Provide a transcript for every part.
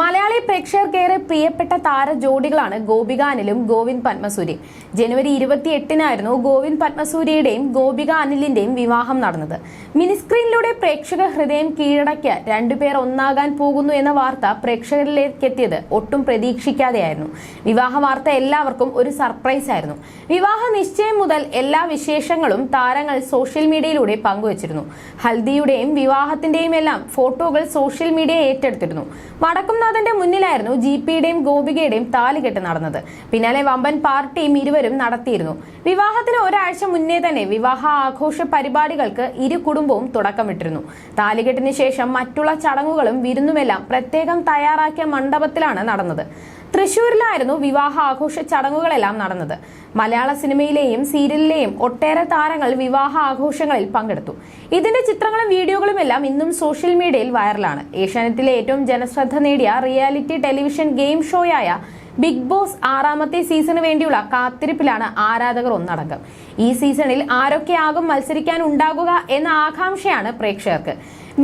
മലയാളി പ്രേക്ഷകർക്കേറെ പ്രിയപ്പെട്ട താര ജോഡികളാണ് ഗോപിക അനിലും ഗോവിന്ദ് പത്മസൂരിയും ജനുവരി ഇരുപത്തി എട്ടിനായിരുന്നു ഗോവിന്ദ് പത്മസൂര്യയുടെയും ഗോപിക അനിലിന്റെയും വിവാഹം നടന്നത്. മിനിസ്ക്രീനിലൂടെ പ്രേക്ഷക ഹൃദയം കീഴടക്കിയ രണ്ടുപേർ ഒന്നാകാൻ പോകുന്നു എന്ന വാർത്ത പ്രേക്ഷകരിലേക്ക് എത്തിയത് ഒട്ടും പ്രതീക്ഷിക്കാതെയായിരുന്നു. വിവാഹ വാർത്ത എല്ലാവർക്കും ഒരു സർപ്രൈസ് ആയിരുന്നു. വിവാഹ നിശ്ചയം മുതൽ എല്ലാ വിശേഷങ്ങളും താരങ്ങൾ സോഷ്യൽ മീഡിയയിലൂടെ പങ്കുവച്ചിരുന്നു. ഹൽദിയുടെയും വിവാഹത്തിന്റെയും എല്ലാം ഫോട്ടോകൾ സോഷ്യൽ മീഡിയ ഏറ്റെടുത്തിരുന്നു. വടക്കുംനാഥന്റെ മുന്നിലായിരുന്നു ജി പിയുടെയും ഗോപികയുടെയും താലികെട്ട് നടന്നത്. പിന്നാലെ വമ്പൻ പാർട്ടിയും ഇരുവരും നടത്തിയിരുന്നു. വിവാഹത്തിന് ഒരാഴ്ച മുന്നേ തന്നെ വിവാഹ ആഘോഷ പരിപാടികൾക്ക് ഇരു കുടുംബവും തുടക്കമിട്ടിരുന്നു. താലികെട്ടിന് ശേഷം മറ്റുള്ള ചടങ്ങുകളും വിരുന്നുമെല്ലാം പ്രത്യേകം തയ്യാറാക്കിയ മണ്ഡപത്തിലാണ് നടന്നത്. തൃശൂരിലായിരുന്നു വിവാഹ ആഘോഷ ചടങ്ങുകളെല്ലാം നടന്നത്. മലയാള സിനിമയിലെയും സീരിയലിലെയും ഒട്ടേറെ താരങ്ങൾ വിവാഹ ആഘോഷങ്ങളിൽ പങ്കെടുത്തു. ഇതിന്റെ ചിത്രങ്ങളും വീഡിയോകളും എല്ലാം ഇന്നും സോഷ്യൽ മീഡിയയിൽ വൈറലാണ്. ഏഷ്യാനെറ്റിലെ ഏറ്റവും ജനശ്രദ്ധ നേടിയ റിയാലിറ്റി ടെലിവിഷൻ ഗെയിം ഷോയായ ബിഗ് ബോസ് ആറാമത്തെ സീസണിന് വേണ്ടിയുള്ള കാത്തിരിപ്പിലാണ് ആരാധകർ ഒന്നടങ്കം. ഈ സീസണിൽ ആരൊക്കെയാകും മത്സരിക്കാൻ ഉണ്ടാകുക എന്ന ആകാംക്ഷയാണ് പ്രേക്ഷകർക്ക്.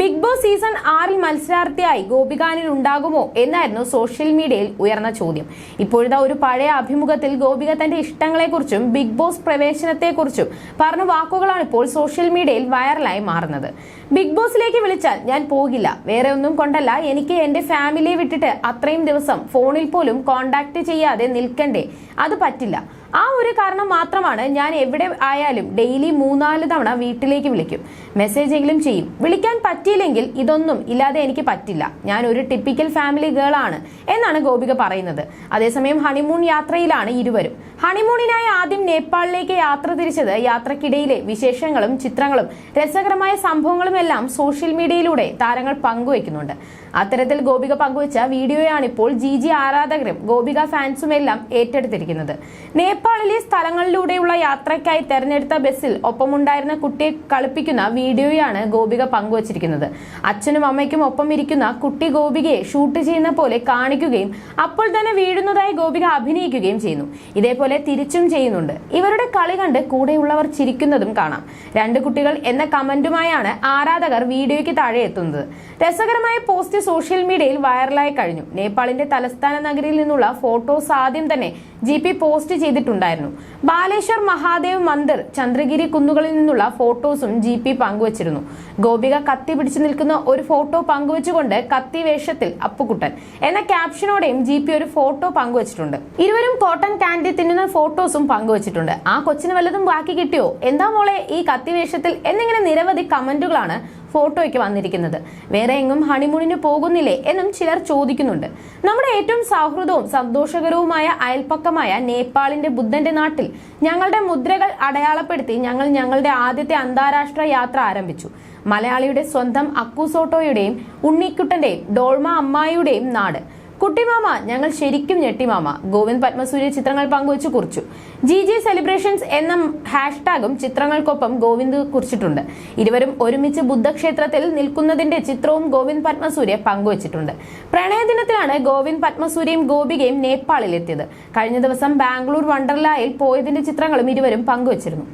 ബിഗ് ബോസ് സീസൺ ആറിൽ മത്സരാർത്ഥിയായി ഗോപികാനിൽ ഉണ്ടാകുമോ എന്നായിരുന്നു സോഷ്യൽ മീഡിയയിൽ ഉയർന്ന ചോദ്യം. ഇപ്പോഴത്തെ ഒരു പഴയ അഭിമുഖത്തിൽ ഗോപിക തന്റെ ഇഷ്ടങ്ങളെക്കുറിച്ചും ബിഗ് ബോസ് പ്രവേശനത്തെക്കുറിച്ചും പറഞ്ഞ വാക്കുകളാണ് ഇപ്പോൾ സോഷ്യൽ മീഡിയയിൽ വൈറലായി മാറുന്നത്. ബിഗ് ബോസിലേക്ക് വിളിച്ചാൽ ഞാൻ പോകില്ല. വേറെ ഒന്നും കൊണ്ടല്ല. എനിക്ക് എന്റെ ഫാമിലിയെ വിട്ടിട്ട് അത്രയും ദിവസം ഫോണിൽ പോലും കോണ്ടാക്ട് ചെയ്യാതെ നിൽക്കണ്ടേ. അത് പറ്റില്ല. ആ ഒരു കാരണം മാത്രമാണ് ഞാൻ എവിടെ ആയാലും ഡെയിലി മൂന്നാൽ തവണ വീട്ടിലേക്ക് വിളിക്കും. മെസ്സേജ് എങ്കിലും ചെയ്യും. വിളിക്കാൻ പറ്റിയില്ലെങ്കിൽ ഇതൊന്നും ഇല്ലാതെ എനിക്ക് പറ്റില്ല. ഞാൻ ഒരു ടിപ്പിക്കൽ ഫാമിലി ഗേൾ ആണ് എന്നാണ് ഗോപിക പറയുന്നത്. അതേസമയം ഹണിമൂൺ യാത്രയിലാണ് ഇരുവരും. ഹണിമൂണിനായി ആദ്യം നേപ്പാളിലേക്ക് യാത്ര തിരിച്ചത് യാത്രക്കിടയിലെ വിശേഷങ്ങളും ചിത്രങ്ങളും രസകരമായ സംഭവങ്ങളും എല്ലാം സോഷ്യൽ മീഡിയയിലൂടെ താരങ്ങൾ പങ്കുവയ്ക്കുന്നുണ്ട്. അത്തരത്തിൽ ഗോപിക പങ്കുവച്ച വീഡിയോയാണ് ഇപ്പോൾ ജി ജി ആരാധകരും ഗോപിക ഫാൻസും എല്ലാം ഏറ്റെടുത്തിരിക്കുന്നത് നേപ്പാളിലെ സ്ഥലങ്ങളിലൂടെയുള്ള യാത്രയ്ക്കായി തെരഞ്ഞെടുത്ത ബസ്സിൽ ഒപ്പമുണ്ടായിരുന്ന കുട്ടിയെ കളിപ്പിക്കുന്ന വീഡിയോയാണ് ഗോപിക പങ്കുവച്ചിരിക്കുന്നത്. അച്ഛനും അമ്മയ്ക്കും ഒപ്പം ഇരിക്കുന്ന കുട്ടി ഗോപികയെ ഷൂട്ട് ചെയ്യുന്ന പോലെ കാണിക്കുകയും അപ്പോൾ തന്നെ വീഴുന്നതായി ഗോപിക അഭിനയിക്കുകയും ചെയ്യുന്നു. ഇതേപോലെ തിരിച്ചും ചെയ്യുന്നുണ്ട്. ഇവരുടെ കളി കണ്ട് കൂടെയുള്ളവർ ചിരിക്കുന്നതും കാണാം. രണ്ട് കുട്ടികൾ എന്ന കമന്റുമായാണ് ആരാധകർ വീഡിയോയ്ക്ക് താഴെ എത്തുന്നത്. രസകരമായ പോസ്റ്റ് സോഷ്യൽ മീഡിയയിൽ വൈറലായി കഴിഞ്ഞു. നേപ്പാളിന്റെ തലസ്ഥാന നഗരിയിൽ നിന്നുള്ള ഫോട്ടോസ് ആദ്യം തന്നെ ജി പോസ്റ്റ് പോസ്റ്റ് ചെയ്തിട്ടുണ്ടായിരുന്നു ബാലേശ്വർ മഹാദേവ് മന്ദിർ ചന്ദ്രഗിരി കുന്നുകളിൽ നിന്നുള്ള ഫോട്ടോസും ജി പി പങ്കുവച്ചിരുന്നു. ഗോപിക കത്തി പിടിച്ചു നിൽക്കുന്ന ഒരു ഫോട്ടോ പങ്കുവച്ചുകൊണ്ട് കത്തി വേഷത്തിൽ അപ്പുകുട്ടൻ എന്ന ക്യാപ്ഷനോടെയും ജി പി ഒരു ഫോട്ടോ പങ്കുവച്ചിട്ടുണ്ട്. ഇരുവരും കോട്ടൺ കാൻഡി തിന്നുന്ന ഫോട്ടോസും പങ്കുവച്ചിട്ടുണ്ട്. ആ കൊച്ചിന് വല്ലതും ബാക്കി കിട്ടിയോ? എന്താ മോളെ ഈ കത്തി വേഷത്തിൽ എന്നിങ്ങനെ നിരവധി കമന്റുകളാണ് ഫോട്ടോയ്ക്ക് വന്നിരിക്കുന്നത്. വേറെ എങ്ങും ഹണിമൂണിന് പോകുന്നില്ലേ എന്നും ചിലർ ചോദിക്കുന്നുണ്ട്. നമ്മുടെ ഏറ്റവും സൗഹൃദവും സന്തോഷകരവുമായ അയൽപ്പക്കമായ നേപ്പാളിന്റെ ബുദ്ധന്റെ നാട്ടിൽ ഞങ്ങളുടെ മുദ്രകൾ അടയാളപ്പെടുത്തി ഞങ്ങൾ ഞങ്ങളുടെ ആദ്യത്തെ അന്താരാഷ്ട്ര യാത്ര ആരംഭിച്ചു. മലയാളിയുടെ സ്വന്തം അക്കുസോട്ടോയുടെയും ഉണ്ണിക്കുട്ടന്റെയും ഡോൾമ അമ്മായിയുടെയും നാട്. കുട്ടിമാമ ഞങ്ങൾ ശരിക്കും ഞെട്ടിമാമ. ഗോവിന്ദ് പത്മസൂര്യ ചിത്രങ്ങൾ പങ്കുവച്ചു കുറിച്ചു. ജി ജി സെലിബ്രേഷൻസ് എന്ന ഹാഷ്ടാഗും ചിത്രങ്ങൾക്കൊപ്പം ഗോവിന്ദ് കുറിച്ചിട്ടുണ്ട്. ഇരുവരും ഒരുമിച്ച് ബുദ്ധക്ഷേത്രത്തിൽ നിൽക്കുന്നതിന്റെ ചിത്രവും ഗോവിന്ദ് പത്മസൂര്യ പങ്കുവച്ചിട്ടുണ്ട്. പ്രണയദിനത്തിലാണ് ഗോവിന്ദ് പത്മസൂര്യയും ഗോപികയും നേപ്പാളിലെത്തിയത്. കഴിഞ്ഞ ദിവസം ബാംഗ്ലൂർ വണ്ടർലായിൽ പോയതിന്റെ ചിത്രങ്ങളും ഇരുവരും പങ്കുവച്ചിരുന്നു.